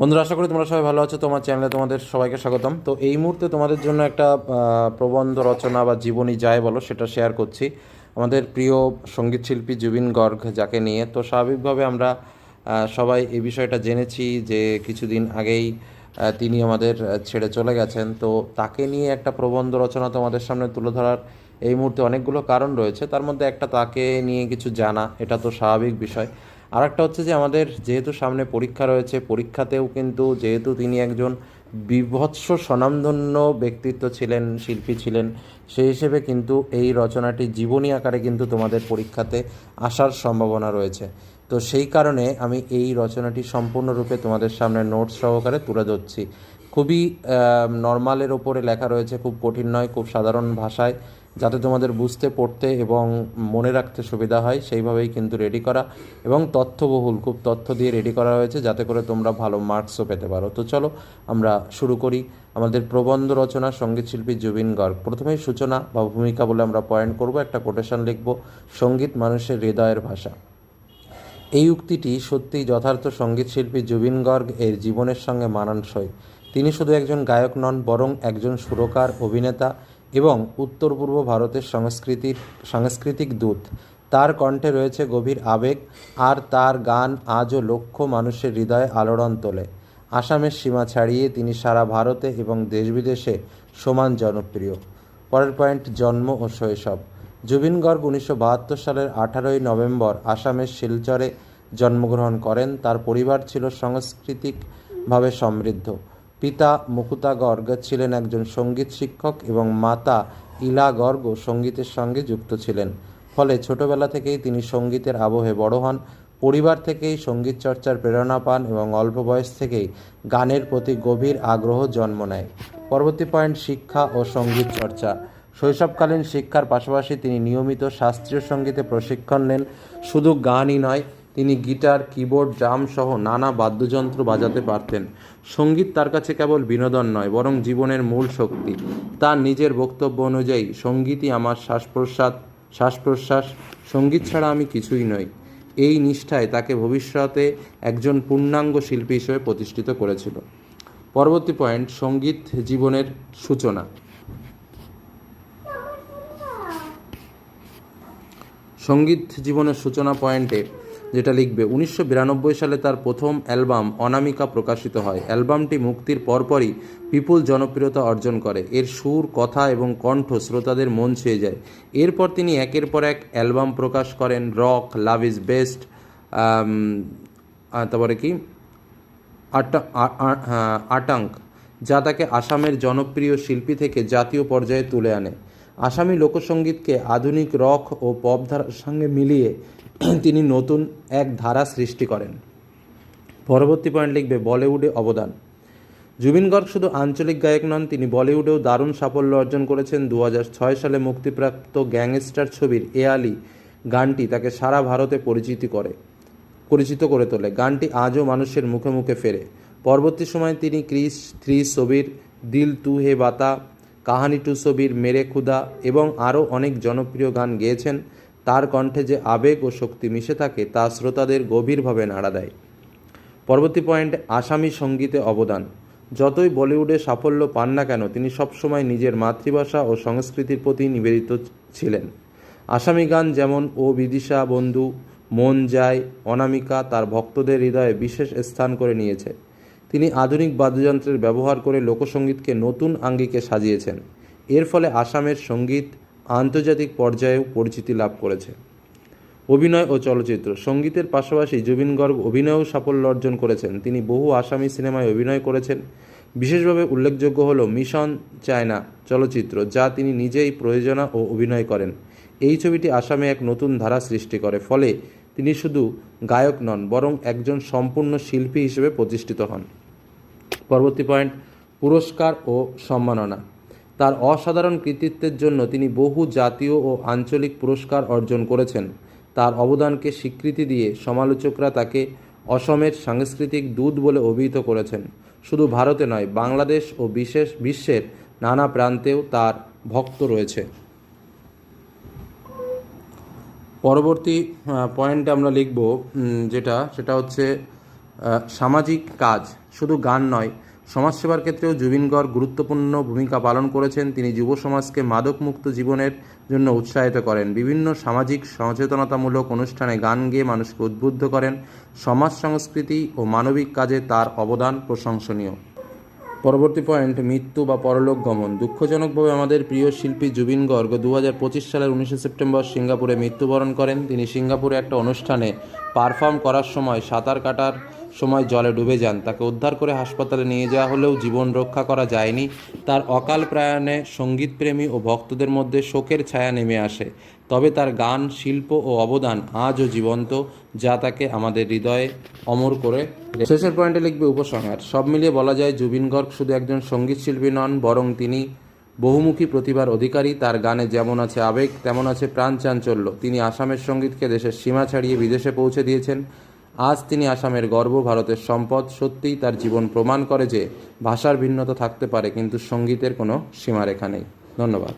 বন্ধুরা, আশা করি তোমরা সবাই ভালো আছো। তোমার চ্যানেলে তোমাদের সবাইকে স্বাগতম। তো এই মুহূর্তে তোমাদের জন্য একটা প্রবন্ধ রচনা বা জীবনী যায় বলো, সেটা শেয়ার করছি। আমাদের প্রিয় সংগীত শিল্পী জুবিন গর্গ যাকে নিয়ে। তো স্বাভাবিকভাবে আমরা সবাই এই বিষয়টা জেনেছি যে কিছুদিন আগেই তিনি আমাদের ছেড়ে চলে গেছেন। তো তাকে নিয়ে একটা প্রবন্ধ রচনা তোমাদের সামনে তুলে ধরার এই মুহূর্তে অনেকগুলো কারণ রয়েছে। তার মধ্যে একটা তাকে নিয়ে কিছু জানা, এটা তো স্বাভাবিক বিষয়। আর একটা হচ্ছে যে আমাদের যেহেতু সামনে পরীক্ষা রয়েছে, পরীক্ষাতেও কিন্তু যেহেতু তিনি একজন বিভৎস স্বনামধন্য ব্যক্তিত্ব ছিলেন, শিল্পী ছিলেন, সেই হিসেবে কিন্তু এই রচনাটি জীবনী আকারে কিন্তু তোমাদের পরীক্ষাতে আসার সম্ভাবনা রয়েছে। তো সেই কারণে আমি এই রচনাটি সম্পূর্ণরূপে তোমাদের সামনে নোটস সহকারে তুলে ধরছি। খুবই নর্মালের ওপরে লেখা রয়েছে, খুব কঠিন নয়, খুব সাধারণ ভাষায়। যাতে তোমাদের বুঝতে, পড়তে এবং মনে রাখতে সুবিধা হয়, সেইভাবেই কিন্তু রেডি করা এবং তথ্যবহুল, খুব তথ্য দিয়ে রেডি করা হয়েছে যাতে করে তোমরা ভালো মার্কসও পেতে পারো। তো চলো আমরা শুরু করি। আমাদের প্রবন্ধ রচনা সংগীত শিল্পী জুবিন গর্গ। প্রথমেই সূচনা বা ভূমিকা বলে আমরা পয়েন্ট করব, একটা কোটেশন লিখব, সংগীত মানুষের হৃদয়ের ভাষা। এই উক্তিটি সত্যিই যথার্থ সঙ্গীতশিল্পী জুবিন গর্গ এর জীবনের সঙ্গে মানানসই। তিনি শুধু একজন গায়ক নন, বরং একজন সুরকার, অভিনেতা এবং উত্তর পূর্ব ভারতের সংস্কৃতির, সাংস্কৃতিক দূত। তার কণ্ঠে রয়েছে গভীর আবেগ আর তার গান আজও লক্ষ মানুষের হৃদয়ে আলোড়ন তোলে। আসামের সীমা ছাড়িয়ে তিনি সারা ভারতে এবং দেশ বিদেশে সমান জনপ্রিয়। পরের পয়েন্ট, জন্ম ও শৈশব। জুবিন গর্গ উনিশশো বাহাত্তর সালের আঠারোই নভেম্বর আসামের শিলচরে জন্মগ্রহণ করেন। তার পরিবার ছিল সাংস্কৃতিকভাবে সমৃদ্ধ। পিতা মুকুতা গর্গ ছিলেন একজন সংগীত শিক্ষক এবং মাতা ইলা গর্গ সঙ্গীতের সঙ্গে যুক্ত ছিলেন। ফলে ছোটবেলা থেকেই তিনি সঙ্গীতের আবহে বড় হন। পরিবার থেকেই সংগীত চর্চার প্রেরণা পান এবং অল্প বয়স থেকেই গানের প্রতি গভীর আগ্রহ জন্ম নেয়। পরবর্তী পয়েন্ট শিক্ষা ও সংগীত চর্চা। শৈশবকালীন শিক্ষার পাশাপাশি তিনি নিয়মিত শাস্ত্রীয় সঙ্গীতে প্রশিক্ষণ নেন। শুধু গানই নয় তিনি গিটার, কিবোর্ড, ড্রাম সহ নানা বাদ্যযন্ত্র বাজাতে পারতেন। সংগীত তার কাছে কেবল বিনোদন নয়, বরং জীবনের মূল শক্তি। তার নিজের বক্তব্য অনুযায়ী, সঙ্গীতই আমার শ্বাস প্রশ্বাস শ্বাস প্রশ্বাস সংগীত ছাড়া আমি কিছুই নই। এই নিষ্ঠায় তাকে ভবিষ্যতে একজন পূর্ণাঙ্গ শিল্পী হিসেবে প্রতিষ্ঠিত করেছিল। পরবর্তী পয়েন্ট, সংগীত জীবনের সূচনা। সংগীত জীবনের সূচনা পয়েন্টে যেটা লিখবে, উনিশশো বিরানব্বই সালে তার প্রথম অ্যালবাম অনামিকা প্রকাশিত হয়। অ্যালবামটি মুক্তির পরপরই বিপুল জনপ্রিয়তা অর্জন করে। এর সুর, কথা এবং কণ্ঠ শ্রোতাদের মন ছুঁয়ে যায়। এরপর তিনি একের পর এক অ্যালবাম প্রকাশ করেন, রক, লাভ ইজ বেস্ট তারপরে কি? আটাঙ্ক, যা তাকে আসামের জনপ্রিয় শিল্পী থেকে জাতীয় পর্যায়ে তুলে আনে। আসামি লোকসঙ্গীতকে আধুনিক রক ও পপ ধারার সঙ্গে মিলিয়ে তিনি নতুন এক ধারা সৃষ্টি করেন। পরবর্তী পয়েন্ট লিখবে বলিউডে অবদান। জুবিন গর্গ শুধু আঞ্চলিক গায়ক নন, তিনি বলিউডেও দারুণ সাফল্য অর্জন করেছেন। দু হাজার ছয় সালে মুক্তিপ্রাপ্ত গ্যাংস্টার ছবির এ আলি গানটি তাকে সারা ভারতে পরিচিতি করে, পরিচিত করে তোলে। গানটি আজও মানুষের মুখে মুখে ফেরে। পরবর্তী সময়ে তিনি ক্রিস থ্রি ছবির দিল তু হে বাতা কাহানি টু ছবির মেরে খুদা এবং আরও অনেক জনপ্রিয় গান গেয়েছেন, তার কণ্ঠে যে আবেগ ও শক্তি মিশে থাকে তা শ্রোতাদের গভীরভাবে নাড়া দেয়। পরবর্তী পয়েন্ট, আসামি সঙ্গীতে অবদান। যতই বলিউডে সাফল্য পান না কেন, তিনি সবসময় নিজের মাতৃভাষা ও সংস্কৃতির প্রতি নিবেদিত ছিলেন। আসামি গান যেমন, ও বিদিশা বন্ধু, মন যায়, অনামিকা তার ভক্তদের হৃদয়ে বিশেষ স্থান করে নিয়েছে। তিনি আধুনিক বাদ্যযন্ত্রের ব্যবহার করে লোকসঙ্গীতকে নতুন আঙ্গিকে সাজিয়েছেন। এর ফলে আসামের সংগীত আন্তর্জাতিক পর্যায়েও পরিচিতি লাভ করেছে। অভিনয় ও চলচ্চিত্র, সঙ্গীতের পাশাপাশি জুবিন গর্গ অভিনয়েও সাফল্য অর্জন করেছেন। তিনি বহু আসামি সিনেমায় অভিনয় করেছেন। বিশেষভাবে উল্লেখযোগ্য হল মিশন চায়না চলচ্চিত্র, যা তিনি নিজেই প্রযোজনা ও অভিনয় করেন। এই ছবিটি আসামে এক নতুন ধারা সৃষ্টি করে, ফলে তিনি শুধু গায়ক নন, বরং একজন সম্পূর্ণ শিল্পী হিসেবে প্রতিষ্ঠিত হন। পরবর্তী পয়েন্ট, পুরস্কার ও সম্মাননা। তার অসাধারণ কৃতিত্বের জন্য তিনি বহু জাতীয় ও আঞ্চলিক পুরস্কার অর্জন করেছেন। তার অবদানকে স্বীকৃতি দিয়ে সমালোচকরা তাকে অসমের সাংস্কৃতিক দূত বলে অভিহিত করেছেন। শুধু ভারতে নয়, বাংলাদেশ ও বিশেষ বিশ্বের নানা প্রান্তেও তার ভক্ত রয়েছে। পরবর্তী পয়েন্ট আমরা লিখব যেটা, সেটা হচ্ছে সামাজিক কাজ শুধু গান নয়, সমাজসেবার ক্ষেত্রেও জুবিন গর্গ গুরুত্বপূর্ণ ভূমিকা পালন করেছেন। তিনি যুব সমাজকে মাদকমুক্ত জীবনের জন্য উৎসাহিত করেন। বিভিন্ন সামাজিক সচেতনতামূলক অনুষ্ঠানে গান গেয়ে মানুষকে উদ্বুদ্ধ করেন। সমাজ সংস্কৃতি ও মানবিক কাজে তার অবদান প্রশংসনীয়। পরবর্তী পয়েন্ট, মৃত্যু বা পরলোক গমন। দুঃখজনকভাবে আমাদের প্রিয় শিল্পী জুবিন গর্গ দু হাজার পঁচিশ সালের উনিশে সেপ্টেম্বর সিঙ্গাপুরে মৃত্যুবরণ করেন। তিনি সিঙ্গাপুরে একটা অনুষ্ঠানে পারফর্ম করার সময় সাঁতার কাটার সময় জলে ডুবে যান। তাকে উদ্ধার করে হাসপাতালে নিয়ে যাওয়া হলেও জীবন রক্ষা করা যায়নি। তার অকাল প্রয়াণে সঙ্গীতপ্রেমী ও ভক্তদের মধ্যে শোকের ছায়া নেমে আসে। তবে তার গান, শিল্প ও অবদান আজও জীবন্ত, যা তাকে আমাদের হৃদয়ে অমর করে শেষের পয়েন্টে লিখবে উপসংহার। সব মিলিয়ে বলা যায়, জুবিন গর্গ শুধু একজন সংগীত শিল্পী নন, বরং তিনি বহুমুখী প্রতিভার অধিকারী। তার গানে যেমন আছে আবেগ, তেমন আছে প্রাণ চাঞ্চল্য। তিনি আসামের সঙ্গীতকে দেশের সীমা ছাড়িয়ে বিদেশে পৌঁছে দিয়েছেন। আজ তিনি আসামের গর্ব, ভারতের সম্পদ সত্যিই তার জীবন প্রমাণ করে যে ভাষার ভিন্নতা থাকতে পারে, কিন্তু সঙ্গীতের কোনো সীমারেখা নেই। ধন্যবাদ।